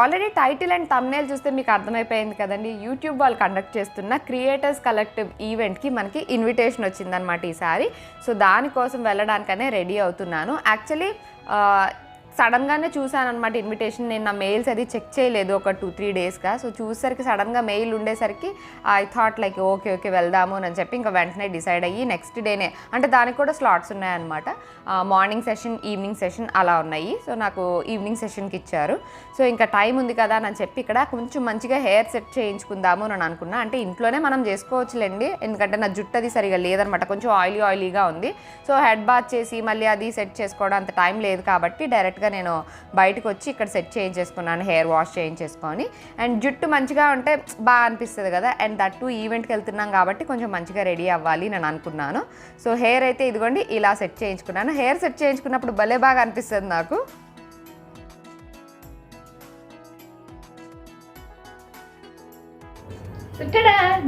Already title and thumbnail చూస్తే మీకు అర్థమైపోయింది కదండి. యూట్యూబ్ వాళ్ళు కండక్ట్ చేస్తున్న క్రియేటర్స్ కలెక్టివ్ ఈవెంట్కి మనకి ఇన్విటేషన్ వచ్చిందనమాట ఈసారి సో దానికోసం వెళ్ళడానికనే రెడీ అవుతున్నాను. యాక్చువల్లీ సడన్గానే చూశాను అనమాట ఇన్విటేషన్. నేను నా మెయిల్స్ అది చెక్ చేయలేదు ఒక టూ త్రీ డేస్గా. సో చూసేసరికి సడన్గా మెయిల్ ఉండేసరికి I thought like okay okay వెళ్దాము అని చెప్పి ఇంకా వెంటనే డిసైడ్ అయ్యి నెక్స్ట్ డేనే అంటే దానికి కూడా స్లాట్స్ ఉన్నాయన్నమాట. మార్నింగ్ సెషన్ ఈవినింగ్ సెషన్ అలా ఉన్నాయి. సో నాకు ఈవినింగ్ సెషన్కి ఇచ్చారు. సో ఇంకా టైం ఉంది కదా అని చెప్పి ఇక్కడ కొంచెం మంచిగా హెయిర్ సెట్ చేయించుకుందాము అని అనుకున్నా. అంటే ఇంట్లోనే మనం చేసుకోవచ్చులేండి. ఎందుకంటే నా జుట్టు అది సరిగా లేదనమాట కొంచెం ఆయిలీ ఆయిలీగా ఉంది. సో హెడ్ బాత్ చేసి మళ్ళీ అది సెట్ చేసుకోవడం అంత టైం లేదు కాబట్టి డైరెక్ట్గా నేను బయటకు వచ్చి ఇక్కడ సెట్ చేయించేసుకున్నాను హెయిర్ వాష్ చేయించేసుకొని. అండ్ జుట్టు మంచిగా ఉంటే బాగా అనిపిస్తుంది కదా అండ్ దట్ టూ ఈవెంట్కి వెళ్తున్నాం కాబట్టి కొంచెం మంచిగా రెడీ అవ్వాలి నేను అనుకున్నాను. సో హెయిర్ అయితే ఇదిగోండి ఇలా సెట్ చేయించుకున్నాను. హెయిర్ సెట్ చేయించుకున్నప్పుడు భలే బాగా అనిపిస్తుంది నాకు.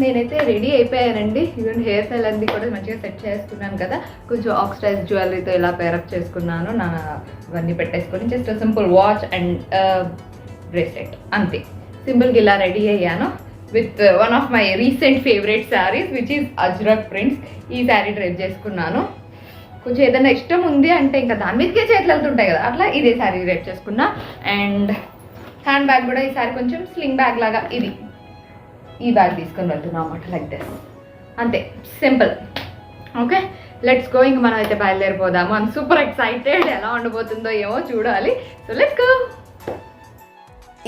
నేనైతే రెడీ అయిపోయానండి. ఈవెన్ హెయిర్ స్టైల్ అన్ని కూడా మంచిగా సెట్ చేసుకున్నాను కదా. కొంచెం ఆక్సిడైజ్ జ్యువెలరీతో ఇలా పేరప్ చేసుకున్నాను. నా ఇవన్నీ పెట్టేసుకొని just simple watch and bracelet అంతే. సింపుల్గా ఇలా రెడీ అయ్యాను. With one of my recent favourite saris which is Ajrak prints ఈ శారీ డ్రెస్ చేసుకున్నాను. కొంచెం ఏదైనా ఇష్టం ఉంది అంటే ఇంకా దాని మీదకే చేతులు వెళ్తుంటాయి కదా. అట్లా ఇదే శారీ రెడ్ చేసుకున్నా. అండ్ హ్యాండ్ బ్యాగ్ కూడా ఈ కొంచెం స్లింగ్ బ్యాగ్ లాగా ఇది. ఈ బ్యాగ్ తీసుకొని వెళ్తున్నాం అన్నమాట లైక్ దిస్ అంతే సింపుల్ ఓకే లెట్స్ గో ఇంక మనం అయితే బయలుదేరిపోదాము. అండ్ సూపర్ ఎక్సైటెడ్ ఎలా ఉండబోతుందో ఏమో చూడాలి. సో లెట్స్ గో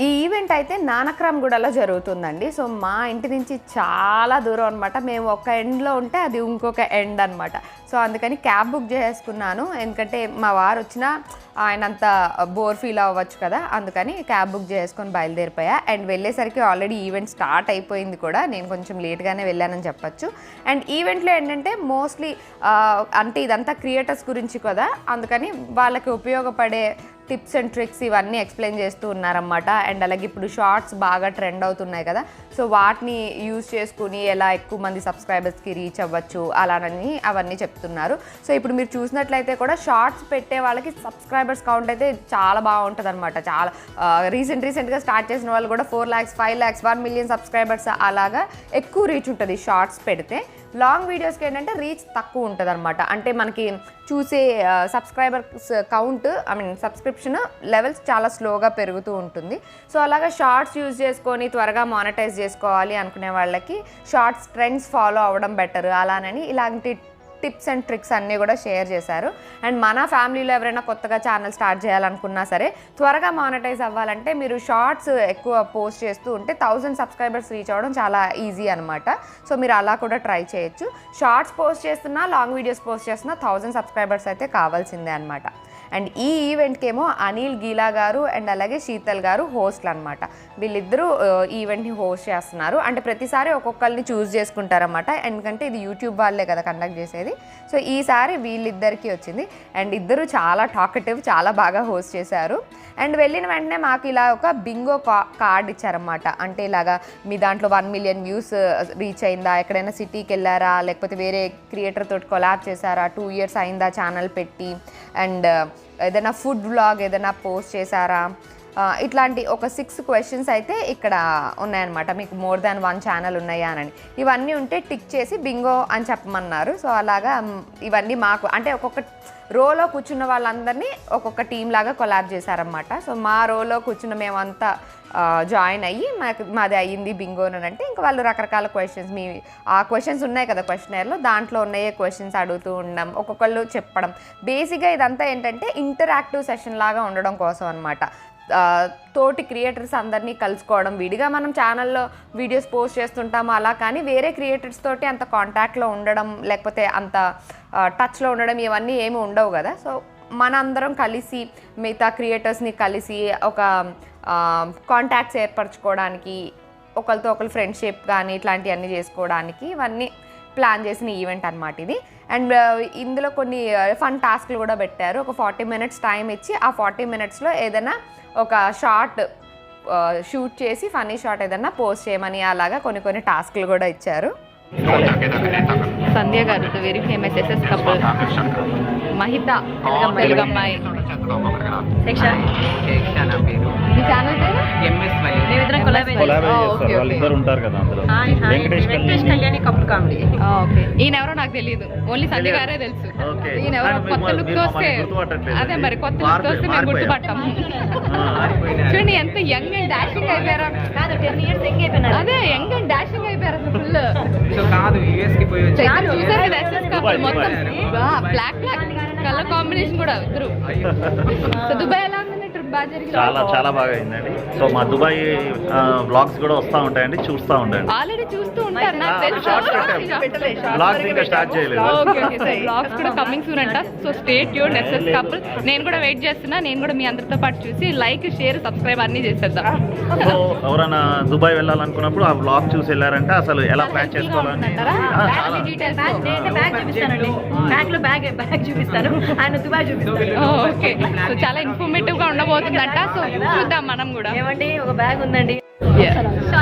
ఈ ఈవెంట్ అయితే నానక్రామ్గూడలో జరుగుతుందండి. సో మా ఇంటి నుంచి చాలా దూరం అనమాట మేము ఒక ఎండ్లో ఉంటే అది ఇంకొక ఎండ్ అనమాట సో అందుకని క్యాబ్ బుక్ చేసుకున్నాను ఎందుకంటే మా వారు వచ్చినా ఆయన అంత బోర్ ఫీల్ అవ్వచ్చు కదా అందుకని క్యాబ్ బుక్ చేసుకొని బయలుదేరిపోయా. అండ్ వెళ్ళేసరికి ఆల్రెడీ ఈవెంట్ స్టార్ట్ అయిపోయింది కూడా. నేను కొంచెం లేట్గానే వెళ్ళానని చెప్పచ్చు. అండ్ ఈవెంట్లో ఏంటంటే మోస్ట్లీ అంటే ఇదంతా క్రియేటర్స్ గురించి కదా అందుకని వాళ్ళకి ఉపయోగపడే టిప్స్ అండ్ ట్రిక్స్ ఇవన్నీ ఎక్స్ప్లెయిన్ చేస్తూ ఉన్నారన్నమాట. అండ్ అలాగే ఇప్పుడు షార్ట్స్ బాగా ట్రెండ్ అవుతున్నాయి కదా. సో వాటిని యూజ్ చేసుకుని ఎలా ఎక్కువ మంది సబ్స్క్రైబర్స్కి రీచ్ అవ్వచ్చు అలానని అవన్నీ చెప్తున్నారు. సో ఇప్పుడు మీరు చూసినట్లయితే కూడా షార్ట్స్ పెట్టే వాళ్ళకి సబ్స్క్రైబర్స్ కౌంట్ అయితే చాలా బాగుంటుంది అనమాట చాలా రీసెంట్ రీసెంట్గా స్టార్ట్ చేసిన వాళ్ళు కూడా four lakhs five lakhs one million subscribers అలాగా ఎక్కువ రీచ్ ఉంటుంది షార్ట్స్ పెడితే. లాంగ్ వీడియోస్కి ఏంటంటే రీచ్ తక్కువ ఉంటుంది అనమాట అంటే మనకి చూసే subscribers count I mean subscription levels చాలా స్లోగా పెరుగుతూ ఉంటుంది. సో అలాగా షార్ట్స్ యూజ్ చేసుకొని త్వరగా మానిటైజ్ చేసుకోవాలి అనుకునే వాళ్ళకి షార్ట్స్ ట్రెండ్స్ ఫాలో అవ్వడం బెటర్ అలానని ఇలాంటి టిప్స్ అండ్ ట్రిక్స్ అన్నీ కూడా షేర్ చేశారు. అండ్ మన ఫ్యామిలీలో ఎవరైనా కొత్తగా ఛానల్ స్టార్ట్ చేయాలనుకున్నా సరే త్వరగా మానిటైజ్ అవ్వాలంటే మీరు షార్ట్స్ ఎక్కువ పోస్ట్ చేస్తూ ఉంటే థౌజండ్ సబ్స్క్రైబర్స్ రీచ్ అవ్వడం చాలా ఈజీ అనమాట సో మీరు అలా కూడా ట్రై చేయొచ్చు. షార్ట్స్ పోస్ట్ చేస్తున్నా లాంగ్ వీడియోస్ పోస్ట్ చేస్తున్నా థౌజండ్ సబ్స్క్రైబర్స్ అయితే కావాల్సిందే అనమాట అండ్ ఈ ఈవెంట్కేమో అనిల్ గీలా గారు అండ్ అలాగే శీతల్ గారు హోస్ట్లు అనమాట వీళ్ళిద్దరూ ఈవెంట్ని హోస్ట్ చేస్తున్నారు. అంటే ప్రతిసారి ఒక్కొక్కరిని చూస్ చేసుకుంటారన్నమాట. ఎందుకంటే ఇది యూట్యూబ్ వాళ్ళే కదా కండక్ట్ చేసేది. సో ఈసారి వీళ్ళిద్దరికీ వచ్చింది. అండ్ ఇద్దరు చాలా టాకటివ్ చాలా బాగా హోస్ట్ చేశారు. అండ్ వెళ్ళిన వెంటనే మాకు ఇలా ఒక బింగో కా కార్డ్ ఇచ్చారనమాట అంటే ఇలాగా మీ దాంట్లో వన్ మిలియన్ వ్యూస్ రీచ్ అయిందా? ఎక్కడైనా సిటీకి వెళ్ళారా? లేకపోతే వేరే క్రియేటర్ తోటి కొలాబ్ చేశారా? టూ ఇయర్స్ అయిందా ఛానల్ పెట్టి? అండ్ ఏదైనా ఫుడ్ వ్లాగ్ ఏదైనా పోస్ట్ చేశారా? ఇట్లాంటి ఒక సిక్స్ క్వశ్చన్స్ అయితే ఇక్కడ ఉన్నాయన్నమాట. మీకు మోర్ దాన్ వన్ ఛానల్ ఉన్నాయా అని. ఇవన్నీ ఉంటే టిక్ చేసి బింగో అని చెప్పమన్నారు. సో అలాగా ఇవన్నీ మాకు అంటే ఒక్కొక్క రోలో కూర్చున్న వాళ్ళందరినీ ఒక్కొక్క టీం లాగా కొలాబ్ చేశారనమాట సో మా రోలో కూర్చున్న మేమంతా జాయిన్ అయ్యి మాకు మాది అయ్యింది బింగో అని అంటే ఇంకా వాళ్ళు రకరకాల క్వశ్చన్స్ మీ ఆ క్వశ్చన్స్ ఉన్నాయి కదా క్వశ్చనర్లో దాంట్లో ఉన్నాయే క్వశ్చన్స్ అడుగుతూ ఉండడం ఒక్కొక్కళ్ళు చెప్పడం. బేసిక్గా ఇదంతా ఏంటంటే ఇంటరాక్టివ్ సెషన్ లాగా ఉండడం కోసం అనమాట తోటి క్రియేటర్స్ అందరినీ కలుసుకోవడం విడిగా మనం ఛానల్లో వీడియోస్ పోస్ట్ చేస్తుంటాము అలా కానీ వేరే క్రియేటర్స్ తోటి అంత కాంటాక్ట్లో ఉండడం లేకపోతే అంత టచ్లో ఉండడం ఇవన్నీ ఏమి ఉండవు కదా. సో మనందరం కలిసి మిగతా క్రియేటర్స్ని కలిసి ఒక కాంటాక్ట్స్ ఏర్పరచుకోవడానికి ఒకరితో ఒకరు ఫ్రెండ్షిప్ కానీ ఇట్లాంటివన్నీ చేసుకోవడానికి ఇవన్నీ ప్లాన్ చేసిన ఈవెంట్ అనమాట ఇది. అండ్ ఇందులో కొన్ని ఫన్ టాస్క్లు కూడా పెట్టారు. ఒక ఫార్టీ మినిట్స్ టైం ఇచ్చి ఆ ఫార్టీ మినిట్స్లో ఏదైనా ఒక షార్ట్ షూట్ చేసి ఫనీ షార్ట్ ఏదైనా పోస్ట్ చేయమని అలాగా కొన్ని కొన్ని టాస్క్లు కూడా ఇచ్చారు. సంధ్య గారు very famous SS couple. Mahitha Telugu అమ్మాయి ఛానల్ పేరు? Okay couple comedy. ఓకే. ఈయన ఎవరో నాకు తెలియదు ఓన్లీ సంధ్య గారే తెలుసు. ఓకే. ఈయన ఎవరో కొత్త లుక్ వస్తే. అదే మరి కొత్త లుక్ వస్తే మేము. గుర్తుపట్టాం చూడండి ఎంత యంగ్ అండ్ డాషింగ్ అయిపోయారా. కాదు టెన్ ఇయర్స్ యంగ్ అయిపోయినాడు అదే యంగ్ అండ్ డాషింగ్ అయిపోయారు అసలు ఫుల్. సో కాదు యుఎస్కి పోయి చూసారు కపుల్ మొత్తం. బ్లాక్ బ్లాక్ కలర్ కాంబినేషన్ కూడా ఇద్దరు. సో దుబాయ్ ఎలా చాలా చాలా బాగా అయిందండి. సో మా దుబాయ్ బ్లాగ్స్ కూడా వస్తూ ఉంటాయండి చూస్తూ ఉండండి. ఆల్రెడీ చూస్తూ ఉంటారు నాకు తెలుసు షార్ట్స్ పెట్టాం బ్లాగ్స్ ఇంకా స్టార్ట్ చేయలేదు. ఓకే ఓకే సో బ్లాగ్స్ కూడా కమింగ్ సూన్ అంట. సో స్టేట్ కపుల్ నేను కూడా వెయిట్ చేస్తున్నా. నేను కూడా మీ అందరితో పాటు చూసి లైక్ షేర్ సబ్స్క్రైబ్ అన్ని చేసేద్దాం. సో ఎవరైనా దుబాయ్ వెళ్ళాలనుకున్నప్పుడు ఆ బ్లాగ్ చూసి వెళ్ళారంటే అసలు ఎలా ప్లాన్ చేసుకోవాలని బ్యాగ్ చూపిస్తానండి. బ్యాగ్లో బ్యాగ్ బ్యాగ్ చూపిస్తాను. ఆయన దుబాయ్ చూపిస్తాను ఓకే సో చాలా ఇన్ఫర్మేటివ్గా ఉండబోతుందంట. సో చూద్దాం మనం కూడా. ఏమండి? ఒక బ్యాగ్ ఉందండి.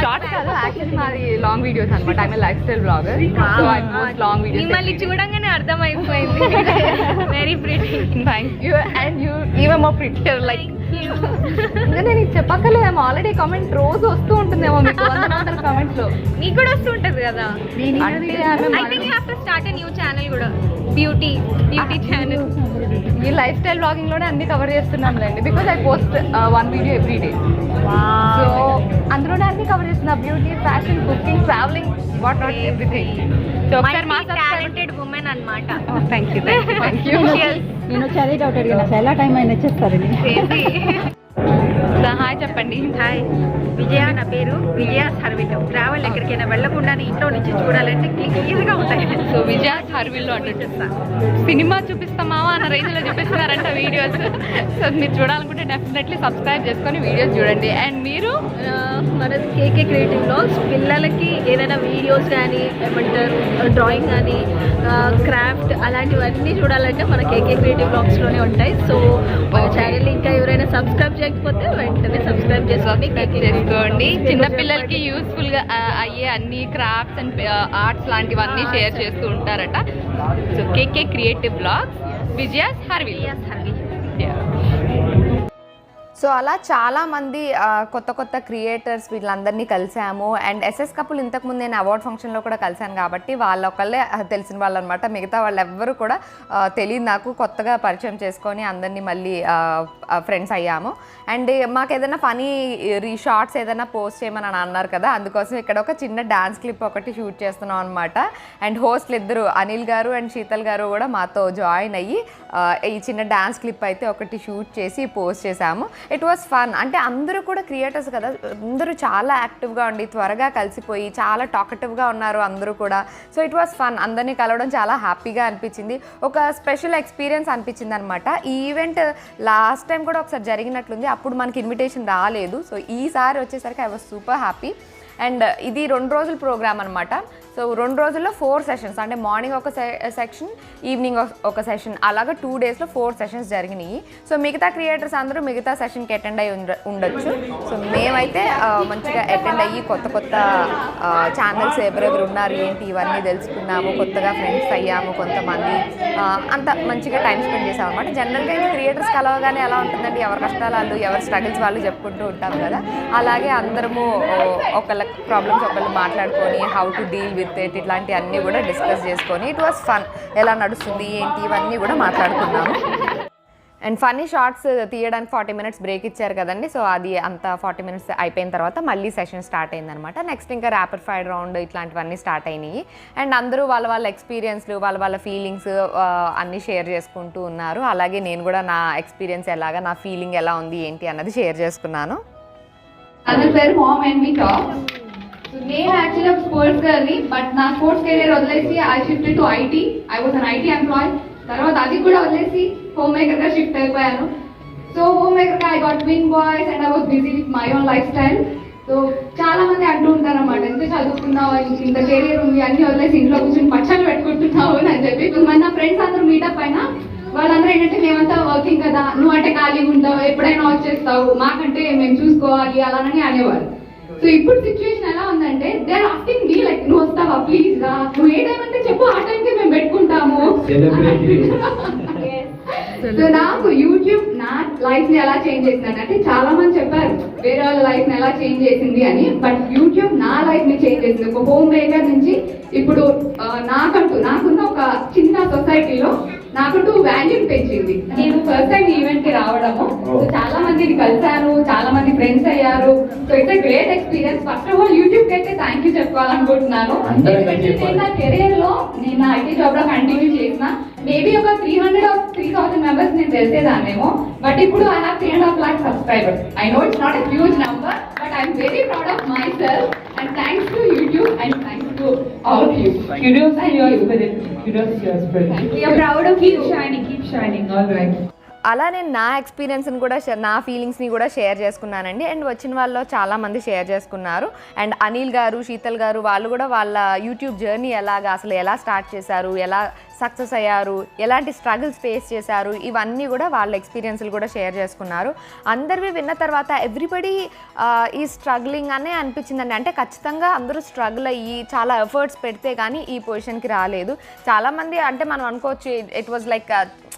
షార్ట్ కాదు యాక్చువల్లీ మాది లాంగ్ వీడియోస్ అనమాట I lifestyle vlogger so I post long videos మిమ్మల్ని చూడంగానే అర్థమైపోయింది. Very pretty thank you and you even more picture like నేను ఇది చెప్పక్కర్లేదేమో ఆల్రెడీ కామెంట్ రోజు వస్తూ ఉంటుందేమో మీకు. కామెంట్స్లో. నీకు కూడా వస్తుంటది కదా. అంటే I think you have to start a new channel కూడా. బ్యూటీ బ్యూటీ ఛానల్ ఈ లైఫ్ స్టైల్ బ్లాగింగ్లోనే అన్ని కవర్ చేస్తున్నాం లేండి because I post one video every day so అందులోనే అన్ని కవర్ చేస్తున్నా. Beauty fashion cooking travelling what not everything so ఒకసారి మా టాలెంటెడ్ ఉమెన్ అన్నమాట. థ్యాంక్ యూ థ్యాంక్ యూ నేను అదే డౌట్ అడిగిన చాలా టైం అయినా వచ్చేస్తారని హాయ్ చెప్పండి. హాయ్ విజయ నా పేరు. విజయ సర్విటం ట్రావెల్ ఎక్కడికైనా వెళ్ళకుండా ఇంట్లో నుంచి చూడాలంటే ఈజీగా ఉంటాయి. సో విజయ హర్విల్లో అంటే. సినిమా చూపిస్తామా అన్న రేంజ్లో చూపిస్తున్నారంట వీడియోస్. సో మీరు చూడాలనుకుంటే డెఫినెట్లీ సబ్స్క్రైబ్ చేసుకొని వీడియోస్ చూడండి. అండ్ మీరు? మన కేకే క్రియేటివ్ బ్లాగ్స్. పిల్లలకి ఏదైనా వీడియోస్ కానీ ఏమంటారు డ్రాయింగ్ కానీ క్రాఫ్ట్ అలాంటివన్నీ చూడాలంటే మన కేకే క్రియేటివ్ బ్లాగ్స్లోనే ఉంటాయి. సో మన ఛానల్ ఇంకా ఎవరైనా సబ్స్క్రైబ్ చేయకపోతే వెంటనే సబ్స్క్రైబ్ చేసుకోండి. సబ్స్క్రైబ్ చేసుకోండి చిన్న పిల్లలకి యూస్ఫుల్గా అయ్యే అన్ని క్రాఫ్ట్స్ అండ్ ఆర్ట్స్ లాంటివన్నీ షేర్ చేస్తూ ఉంటారట. సో కేకే క్రియేటివ్ బ్లాగ్స్ విజయాస్ హర్విల్ సో అలా చాలామంది కొత్త కొత్త క్రియేటర్స్ వీళ్ళందరినీ కలిసాము. అండ్ ఎస్ఎస్ కపుల్ ఇంతకుముందు నేను అవార్డ్ ఫంక్షన్లో కూడా కలిశాను కాబట్టి వాళ్ళ ఒకళ్ళే తెలిసిన వాళ్ళు అనమాట మిగతా వాళ్ళు ఎవ్వరూ కూడా తెలియదు నాకు. కొత్తగా పరిచయం చేసుకొని అందరినీ మళ్ళీ ఫ్రెండ్స్ అయ్యాము. అండ్ మాకు ఏదైనా ఫనీ షార్ట్స్ ఏదైనా పోస్ట్ చేయమని అని అన్నారు కదా అందుకోసం ఇక్కడ ఒక చిన్న డ్యాన్స్ క్లిప్ ఒకటి షూట్ చేస్తున్నాం అనమాట అండ్ హోస్ట్లు ఇద్దరు అనిల్ గారు అండ్ శీతల్ గారు కూడా మాతో జాయిన్ అయ్యి ఈ చిన్న డ్యాన్స్ క్లిప్ అయితే ఒకటి షూట్ చేసి పోస్ట్ చేశాము. ఇట్ వాస్ ఫన్ అంటే అందరూ కూడా క్రియేటర్స్ కదా. అందరూ చాలా యాక్టివ్గా ఉండి త్వరగా కలిసిపోయి చాలా టాకటివ్గా ఉన్నారు అందరూ కూడా. సో ఇట్ వాస్ ఫన్ అందరినీ కలవడం చాలా హ్యాపీగా అనిపించింది. ఒక స్పెషల్ ఎక్స్పీరియన్స్ అనిపించింది అనమాట ఈ ఈవెంట్ లాస్ట్ టైం కూడా ఒకసారి జరిగినట్లుంది. అప్పుడు మనకి ఇన్విటేషన్ రాలేదు. సో ఈసారి వచ్చేసరికి I was super happy and ఇది రెండు రోజుల ప్రోగ్రామ్ అనమాట సో రెండు రోజుల్లో ఫోర్ సెషన్స్ అంటే మార్నింగ్ ఒక సెక్షన్ ఈవినింగ్ ఒక సెషన్ అలాగా టూ డేస్లో ఫోర్ సెషన్స్ జరిగినాయి. సో మిగతా క్రియేటర్స్ అందరూ మిగతా సెషన్కి అటెండ్ అయ్యి ఉండొచ్చు. సో మేమైతే మంచిగా అటెండ్ అయ్యి కొత్త కొత్త ఛానల్స్ ఎవరెవరు ఉన్నారు ఏంటి ఇవన్నీ తెలుసుకున్నాము. కొత్తగా ఫ్రెండ్స్ అయ్యాము కొంతమంది. అంత మంచిగా టైం స్పెండ్ చేసాము అనమాట జనరల్గా ఇంకా క్రియేటర్స్ కలవగానే ఎలా ఉంటుందండి? ఎవరి కష్టాలు వాళ్ళు ఎవరి స్ట్రగుల్స్ వాళ్ళు చెప్పుకుంటూ ఉంటాం కదా. అలాగే అందరము ఒకళ్ళ ప్రాబ్లమ్స్ ఒకళ్ళు మాట్లాడుకొని how to deal with with ఇట్లాంటి అన్నీ కూడా డిస్కస్ చేసుకొని ఇట్ వాస్ ఫన్. ఎలా నడుస్తుంది ఏంటి ఇవన్నీ కూడా మాట్లాడుకున్నాము. అండ్ ఫన్నీ షార్ట్స్ తీయడానికి ఫార్టీ మినిట్స్ బ్రేక్ ఇచ్చారు కదండి సో అది అంత ఫార్టీ మినిట్స్ అయిపోయిన తర్వాత మళ్ళీ సెషన్ స్టార్ట్ అయిందనమాట. నెక్స్ట్ ఇంకా ర్యాపిడ్ ఫైర్ రౌండ్ ఇట్లాంటివన్నీ స్టార్ట్ అయినాయి. అండ్ అందరూ వాళ్ళ వాళ్ళ ఎక్స్పీరియన్స్లు వాళ్ళ వాళ్ళ ఫీలింగ్స్ అన్నీ షేర్ చేసుకుంటూ ఉన్నారు. అలాగే నేను కూడా నా ఎక్స్పీరియన్స్ ఎలాగా నా ఫీలింగ్ ఎలా ఉంది ఏంటి అన్నది షేర్ చేసుకున్నాను. ఛానల్ పేరు హోమ్ అండ్ మీ టాక్ నేను యాక్చువల్లీ ఒక స్పోర్ట్స్ గర్ల్ని బట్ నా స్పోర్ట్స్ కెరీర్ వదిలేసి I shift to IT I was an IT employee తర్వాత అది కూడా వదిలేసి హోమ్ మేకర్గా షిఫ్ట్ అయిపోయాను. So home మేకర్గా I got twin boys and I was busy with my own lifestyle so చాలా మంది అంటూ ఉంటారు అన్నమాట ఎంత చదువుకున్నావు? ఇంత కెరీర్ ఉంది అన్ని వదిలేసి ఇంట్లో కూర్చొని పచ్చళ్ళు పెట్టుకుంటున్నావు అని చెప్పి. మన నా ఫ్రెండ్స్ అందరూ మీటప్ అయినా వాళ్ళందరూ ఏంటంటే మేమంతా వర్కింగ్ కదా నువ్వు అంటే ఖాళీగా ఉంటావు ఎప్పుడైనా వచ్చేస్తావు మాకంటే మేము చూసుకోవాలి అలానని అనేవారు సో ఇప్పుడు సిచ్యువేషన్ ఎలా ఉందంటే they are asking me like నువ్వు వస్తావా? ప్లీజ్ రా. నువ్వు ఏ టైం అంటే చెప్పు ఆ టైంకి మేము పెట్టుకుంటాము. సో నాకు యూట్యూబ్ నా లైఫ్ని ఎలా చేంజ్ చేసింది అంటే చాలా మంది చెప్పారు వేరే వాళ్ళ లైఫ్ని ఎలా చేంజ్ చేసింది అని. బట్ యూట్యూబ్ నా లైఫ్ని చేంజ్ చేసింది. ఒక హోమ్ మేకర్ నుంచి ఇప్పుడు నాకంటూ నాకున్న ఒక చిన్న సొసైటీలో నాకంటూ వాల్యూ పెంచింది నేను ఫస్ట్ టైం ఈవెంట్కి రావడము. సో చాలా మందిని కలిశాను చాలా మంది ఫ్రెండ్స్ అయ్యారు. So it's great experience first of all యూట్యూబ్కి అయితే థ్యాంక్ యూ చెప్పాలనుకుంటున్నాను. నేను నా కెరీర్లో నేను నా ఐటీ జాబ్లో కంటిన్యూ చేసిన. మేబీ ఒక three hundred of three thousand members నేను తెలిసేదాన్నేమో. బట్ ఇప్పుడు I have three and half lakh subscribers I know it's not a huge number but I'm very proud of myself and thanks to YouTube and of you Kudos to your to your spirit. We are proud of Keep you. shining, keep shining. All right. అలా నేను నా ఎక్స్పీరియన్స్ని కూడా షే- నా ఫీలింగ్స్ని కూడా share చేసుకున్నానండి అండ్ వచ్చిన వాళ్ళలో చాలా మంది షేర్ చేసుకున్నారు అండ్ అనిల్ గారు శీతల్ గారు వాళ్ళు కూడా వాళ్ళ యూట్యూబ్ జర్నీ ఎలాగా అసలు ఎలా స్టార్ట్ చేశారు ఎలా సక్సెస్ అయ్యారు ఎలాంటి స్ట్రగుల్స్ ఫేస్ చేశారు ఇవన్నీ కూడా వాళ్ళ ఎక్స్పీరియన్స్లు కూడా షేర్ చేసుకున్నారు. అందరివి విన్న తర్వాత ఎవ్రీబడి ఈ స్ట్రగ్లింగ్ అనే అనిపించిందండి. అంటే ఖచ్చితంగా అందరూ స్ట్రగుల్ అయ్యి చాలా ఎఫర్ట్స్ పెడితే కానీ ఈ పొజిషన్కి రాలేదు. చాలామంది అంటే మనం అనుకోవచ్చు ఇట్ వాజ్ లైక్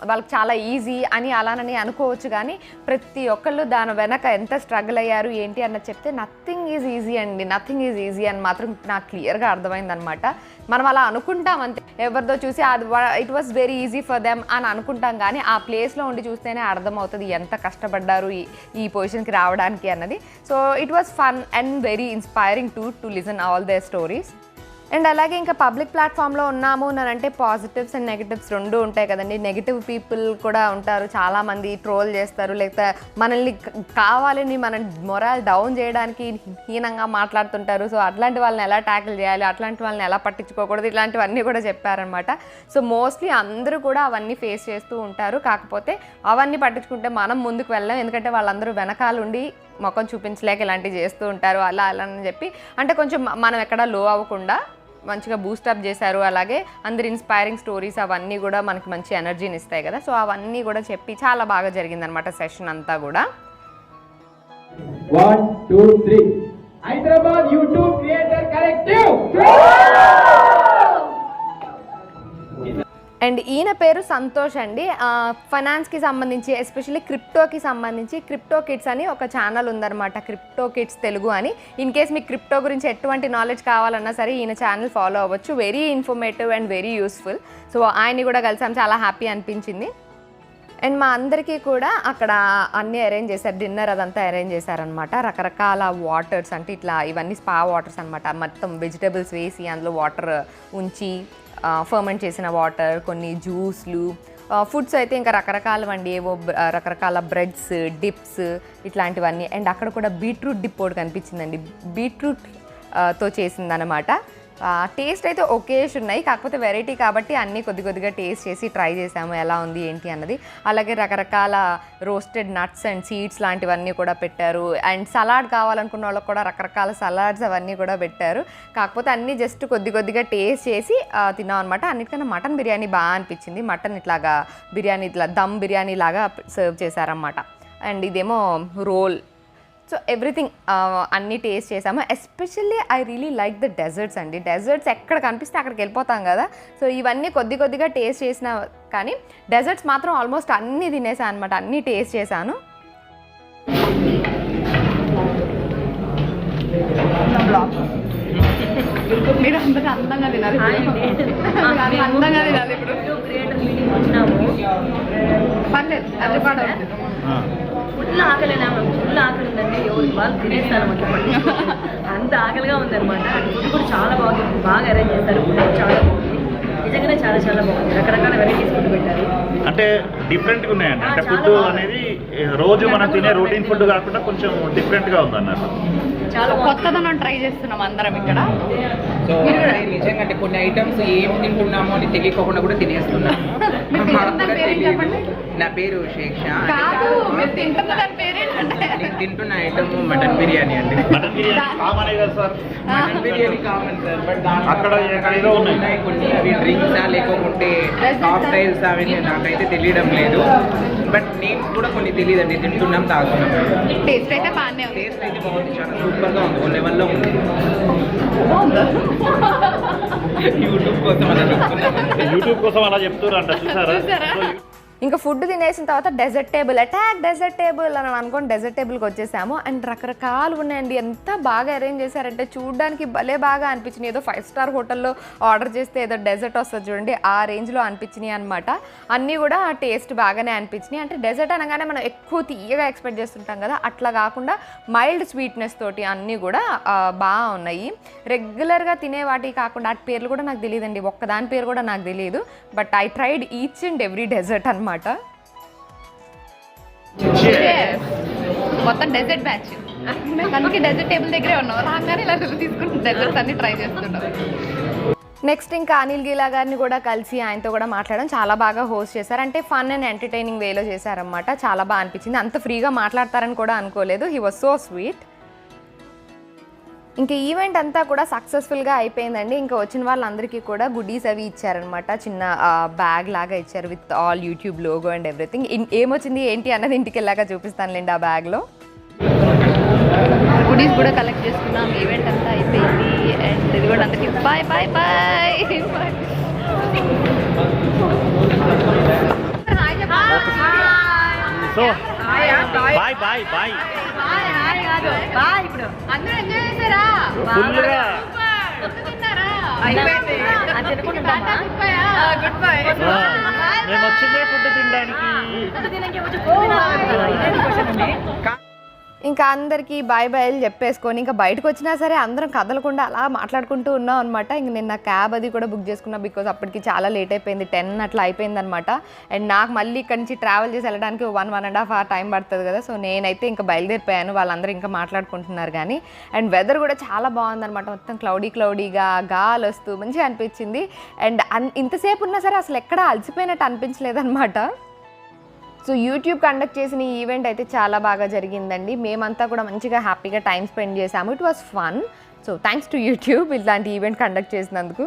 వాళ్ళకి చాలా ఈజీ అని అలానని అనుకోవచ్చు కానీ ప్రతి ఒక్కళ్ళు దాని వెనక ఎంత స్ట్రగుల్ అయ్యారు ఏంటి అన్నది చెప్తే నథింగ్ ఈజ్ ఈజీ అండి. నథింగ్ ఈజ్ ఈజీ అని మాత్రం నాకు క్లియర్గా అర్థమైంది అనమాట మనం అలా అనుకుంటాం అంతే. ఎవరిదో చూసి అది it was very easy for them అని అనుకుంటాం కానీ ఆ ప్లేస్లో ఉండి చూస్తేనే అర్థమవుతుంది ఎంత కష్టపడ్డారు ఈ ఈ పొజిషన్కి రావడానికి అన్నది. So it was fun and very inspiring to to listen all they stories and అలాగే ఇంకా పబ్లిక్ ప్లాట్ఫామ్లో ఉన్నాము అని అంటే పాజిటివ్స్ అండ్ నెగిటివ్స్ రెండు ఉంటాయి కదండి. నెగిటివ్ పీపుల్ కూడా ఉంటారు. చాలామంది ట్రోల్ చేస్తారు. లేకపోతే మనల్ని కావాలని మన మొరాల్ డౌన్ చేయడానికి హీనంగా మాట్లాడుతుంటారు. సో అట్లాంటి వాళ్ళని ఎలా ట్యాకిల్ చేయాలి? అట్లాంటి వాళ్ళని ఎలా పట్టించుకోకూడదు? ఇలాంటివన్నీ కూడా చెప్పారనమాట సో మోస్ట్లీ అందరూ కూడా అవన్నీ ఫేస్ చేస్తూ ఉంటారు. కాకపోతే అవన్నీ పట్టించుకుంటే మనం ముందుకు వెళ్ళాం ఎందుకంటే వాళ్ళందరూ వెనకాలండి ముఖం చూపించలేక ఇలాంటివి చేస్తూ ఉంటారు. అలా అలా అని చెప్పి. అంటే కొంచెం మనం ఎక్కడ లో అవ్వకుండా మంచిగా బూస్టప్ చేశారు. అలాగే అందరు ఇన్స్పైరింగ్ స్టోరీస్ అవన్నీ కూడా మనకి మంచి ఎనర్జీని ఇస్తాయి కదా. సో అవన్నీ కూడా చెప్పి చాలా బాగా జరిగిందనమాట సెషన్ అంతా కూడా. One two three Hyderabad YouTube and ఈయన పేరు సంతోష్ అండి. ఫైనాన్స్కి సంబంధించి ఎస్పెషల్లీ క్రిప్టోకి సంబంధించి క్రిప్టో కిడ్స్ అని ఒక ఛానల్ ఉందన్నమాట క్రిప్టో కిడ్స్ తెలుగు అని. ఇన్ కేస్ మీకు క్రిప్టో గురించి ఎటువంటి నాలెడ్జ్ కావాలన్నా సరే ఈయన ఛానల్ ఫాలో అవ్వచ్చు. Very informative and very useful so ఆయన్ని కూడా కలిసాం. చాలా హ్యాపీ అనిపించింది. అండ్ మా అందరికీ కూడా అక్కడ అన్నీ అరేంజ్ చేశారు. డిన్నర్ అదంతా అరేంజ్ చేశారనమాట రకరకాల వాటర్స్ అంటే ఇట్లా ఇవన్నీ స్పా వాటర్స్ అనమాట మొత్తం వెజిటబుల్స్ వేసి అందులో వాటర్ ఉంచి ఫర్మెంట్ చేసిన వాటర్ కొన్ని జ్యూస్లు ఫుడ్స్ అయితే ఇంకా రకరకాలవండి ఏవో రకరకాల బ్రెడ్స్ డిప్స్ ఇట్లాంటివన్నీ. అండ్ అక్కడ కూడా బీట్రూట్ డిప్ ఒకటి కనిపించిందండి. బీట్రూట్తో చేసిందనమాట టేస్ట్ అయితే ఒకేష్ ఉన్నాయి. కాకపోతే వెరైటీ కాబట్టి అన్నీ కొద్ది కొద్దిగా టేస్ట్ చేసి ట్రై చేసాము ఎలా ఉంది ఏంటి అన్నది. అలాగే రకరకాల రోస్టెడ్ నట్స్ అండ్ సీడ్స్ లాంటివన్నీ కూడా పెట్టారు. అండ్ సలాడ్ కావాలనుకున్న వాళ్ళకి కూడా రకరకాల సలాడ్స్ అవన్నీ కూడా పెట్టారు. కాకపోతే అన్నీ జస్ట్ కొద్ది కొద్దిగా టేస్ట్ చేసి తిన్నాం అనమాట అన్నిటికన్నా మటన్ బిర్యానీ బాగా అనిపించింది. మటన్ ఇట్లాగా బిర్యానీ ఇట్లా దమ్ బిర్యానీ లాగా సర్వ్ చేశారన్నమాట. అండ్ ఇదేమో రోల్ సో ఎవ్రీథింగ్ అన్నీ టేస్ట్ చేసాము. Especially I really like the desserts అండి. డెజర్ట్స్ ఎక్కడ కనిపిస్తే అక్కడికి వెళ్ళిపోతాం కదా. సో ఇవన్నీ కొద్ది కొద్దిగా టేస్ట్ చేసిన కానీ డెజర్ట్స్ మాత్రం ఆల్మోస్ట్ అన్నీ తినేసాను అనమాట అన్నీ టేస్ట్ చేశాను. మీరు అందరూ అందంగా తినాలి ఇప్పుడు. అందంగా తినాలి ఇప్పుడు. పర్లేదు అది పాట ఫుల్ ఆకలినా? ఫుల్ ఆకలి ఉందండి ఎవరికి వాళ్ళు తినేస్తారన్నమాట పట్టించుకోరు. అంత ఆకలిగా ఉందన్నమాట. ఫుడ్ కూడా చాలా బాగుంది. బాగా అరేంజ్ చేస్తారు. ఫుడ్ చాలా బాగుంది. నిజంగానే చాలా చాలా బాగుంది. రకరకాల వెరైటీస్ ఫుడ్ పెట్టారు. అంటే డిఫరెంట్గా ఉన్నాయండి. అంటే ఫుడ్. అనేది రోజు మనం తినే రొటీన్ ఫుడ్ కాకుండా కొంచెం డిఫరెంట్గా ఉంది అన్నట్టు చాలా కొత్తదనం ట్రై చేస్తున్నాం అందరం ఇక్కడ. సో అంటే నిజంగా అంటే కొన్ని ఐటమ్స్ ఏం తింటున్నామో అని తెలియకోకుండా కూడా తినేస్తున్నాము. నా పేరు షేక్ షా కాదు మీరు తింటున్న ఐటమ్ మటన్ బిర్యానీ అండి. మటన్ బిర్యానీ కామనే sir? Mutton biryani common sir but అక్కడ ఉన్నాయి. కొన్ని. అవి డ్రింక్సా లేకపోతే కాక్టైల్స్ అవి నాకైతే తెలియడం లేదు. బట్ నేను కూడా కొన్ని తెలియదండి తింటున్నాం తాగుతున్నాం. టేస్ట్ అయితే బాగానే ఉంది. టేస్ట్ అయితే బాగుంది చాలా సూపర్గా ఉంది ఓ లెవెల్లో ఉంది. యూట్యూబ్ కోసం అలా చెప్తున్నాం యూట్యూబ్ కోసం అలా చెప్తున్నారు అంట చూసారా? చూసారా? సో ఇంకా ఫుడ్ తినేసిన తర్వాత dessert table attack dessert table అని అనుకోని డెజర్ట్ టేబుల్కి వచ్చేసాము. అండ్ రకరకాలు ఉన్నాయండి. ఎంత బాగా అరేంజ్ చేశారంటే చూడడానికి భలే బాగా అనిపించినాయి. ఏదో ఫైవ్ స్టార్ హోటల్లో ఆర్డర్ చేస్తే ఏదో డెజర్ట్ వస్తుంది చూడండి. ఆ రేంజ్లో అనిపించినాయి అనమాట అన్నీ కూడా టేస్ట్ బాగానే అనిపించినాయి. అంటే డెజర్ట్ అనగానే మనం ఎక్కువ తీయగా ఎక్స్పెక్ట్ చేస్తుంటాం కదా. అట్లా కాకుండా మైల్డ్ స్వీట్నెస్ తోటి అన్నీ కూడా బాగా ఉన్నాయి. రెగ్యులర్గా తినే వాటికి కాకుండా వాటి పేర్లు కూడా నాకు తెలియదండి. ఒక్కదాని పేరు కూడా నాకు తెలియదు. But I tried each and every dessert అనమాట మొత్తం డెజర్ట్ బ్యాచ్ అందుకే డెజర్ట్ టేబుల్ దగ్గరే ఉన్నాం. రాగానే ఇలా తీసుకుంటున్నాం డెజర్ట్స్ అన్ని ట్రై చేస్తున్నాం నెక్స్ట్ ఇంకా అనిల్ గీలా గారిని కూడా కలిసి ఆయనతో కూడా మాట్లాడడం చాలా బాగా హోస్ట్ చేశారు. అంటే ఫన్ అండ్ ఎంటర్టైనింగ్ వేలో చేశారనమాట చాలా బాగా అనిపించింది. అంత ఫ్రీగా మాట్లాడతారని కూడా అనుకోలేదు. హీ వాజ్ సో స్వీట్ ఇంకా ఈవెంట్ అంతా కూడా సక్సెస్ఫుల్గా అయిపోయిందండి. ఇంకా వచ్చిన వాళ్ళందరికీ కూడా గుడీస్ అవి ఇచ్చారనమాట చిన్న బ్యాగ్ లాగా ఇచ్చారు with all YouTube logo and everything ఏమొచ్చింది ఏంటి అన్నది ఇంటికి వెళ్ళాక చూపిస్తానులేండి ఆ బ్యాగ్లో గుడీస్ కూడా కలెక్ట్ చేసుకున్నాం. ఈవెంట్ అంతా అయిపోయింది. అండ్ ఇది కూడా అందరికి bye bye bye so bye bye bye అందరూ ఎంజాయ్ చేశారా? ఫుల్గా. గుడ్ బై మేము వచ్చిందే ఫుడ్ తినడానికి. ఇంకా అందరికీ బాయ్ బాయ్లు చెప్పేసుకొని ఇంకా బయటకు వచ్చినా సరే అందరం కదలకుండా అలా మాట్లాడుకుంటూ ఉన్నాం అనమాట ఇంక నేను నా క్యాబ్ అది కూడా బుక్ చేసుకున్నా బికాజ్ అప్పటికి చాలా లేట్ అయిపోయింది. టెన్ అట్లా అయిపోయింది అనమాట అండ్ నాకు మళ్ళీ ఇక్కడి నుంచి ట్రావెల్ చేసి వెళ్ళడానికి వన్ వన్ అండ్ హాఫ్ ఆ టైం పడుతుంది కదా. సో నేనైతే ఇంకా బయలుదేరిపోయాను. వాళ్ళందరూ ఇంకా మాట్లాడుకుంటున్నారు కానీ. అండ్ వెదర్ కూడా చాలా బాగుందనమాట మొత్తం క్లౌడీ క్లౌడీగా గాలి వస్తూ మంచిగా అనిపించింది. అండ్ అన్ ఇంతసేపు ఉన్నా సరే అసలు ఎక్కడ అలసిపోయినట్టు అనిపించలేదన్నమాట సో యూట్యూబ్ కండక్ట్ చేసిన ఈ ఈవెంట్ అయితే చాలా బాగా జరిగిందండి మేమంతా కూడా మంచిగా హ్యాపీగా టైం స్పెండ్ చేసాము it was fun so thanks to YouTube ఇలాంటి ఈవెంట్ కండక్ట్ చేసినందుకు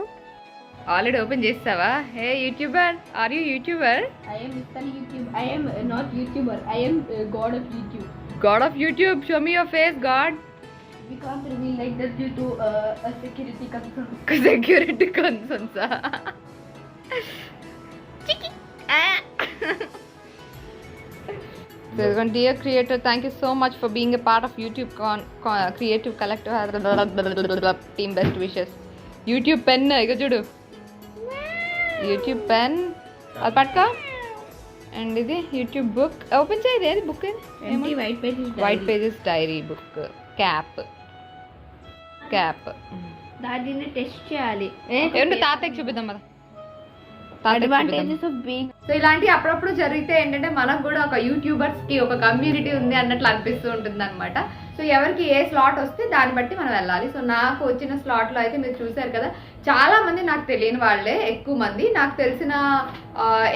ఆల్రెడీ ఓపెన్ చేస్తావా hey YouTuber are you YouTuber I am Mr. YouTube. I am not YouTuber. I am God of YouTube. God of YouTube show me your face God We can't reveal like that due to uh, a security concern. Security Concerns Dear creator, thank you so much for being a part of YouTube con- con- creative collective. Team best wishes. YouTube pen ఇక చూడు YouTube pen అది పట్టుకో and ఇది YouTube book open చేయదు ఏది book Empty white pages. White pages diary book cap cap దాన్ని test చేయాలి ఏంటి తాతయ్యకి చూపిద్దాం కదా తాతయ్యకి చూపిద్దాం. అడ్వాంటేజెస్ ఆఫ్ బీయింగ్ సో ఇలాంటి అప్పుడప్పుడు జరిగితే ఏంటంటే మనకు కూడా ఒక యూట్యూబర్స్కి ఒక కమ్యూనిటీ ఉంది అన్నట్లు అనిపిస్తూ ఉంటుంది అనమాట సో ఎవరికి ఏ స్లాట్ వస్తే దాన్ని బట్టి మనం వెళ్ళాలి. సో నాకు వచ్చిన స్లాట్లో అయితే మీరు చూసారు కదా చాలా మంది నాకు తెలియని వాళ్ళే ఎక్కువ మంది. నాకు తెలిసిన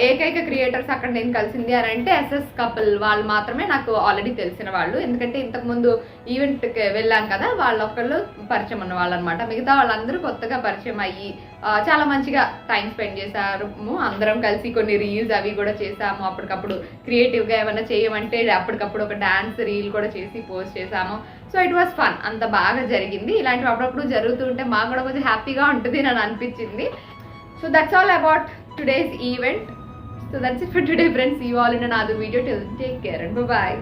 ఏకైక క్రియేటర్స్ అక్కడ నేను కలిసింది అని అంటే ఎస్ఎస్ కపుల్ వాళ్ళు మాత్రమే నాకు ఆల్రెడీ తెలిసిన వాళ్ళు. ఎందుకంటే ఇంతకు ముందు ఈవెంట్కి వెళ్ళాం కదా వాళ్ళొక్కళ్ళు పరిచయం ఉన్న వాళ్ళు అనమాట మిగతా వాళ్ళందరూ కొత్తగా పరిచయం అయ్యి చాలా మంచిగా టైం స్పెండ్ చేశారు. అందరం కలిసి కొన్ని రీల్స్ అవి కూడా చేసాము అప్పటికప్పుడు క్రియేటివ్గా ఏమైనా చేయమంటే అప్పటికప్పుడు ఒక డ్యాన్స్ రీల్ కూడా చేసి పోస్ట్ చేసాము సో ఇట్ వాస్ ఫన్ అంత బాగా జరిగింది. ఇలాంటివి అప్పుడప్పుడు జరుగుతుంటే మాకు కూడా కొంచెం హ్యాపీగా ఉంటుంది అని అనిపించింది. So that's all about today's event so that's it for today friends ఈ ఆల్ ఇన్ నాదు video video take care and bye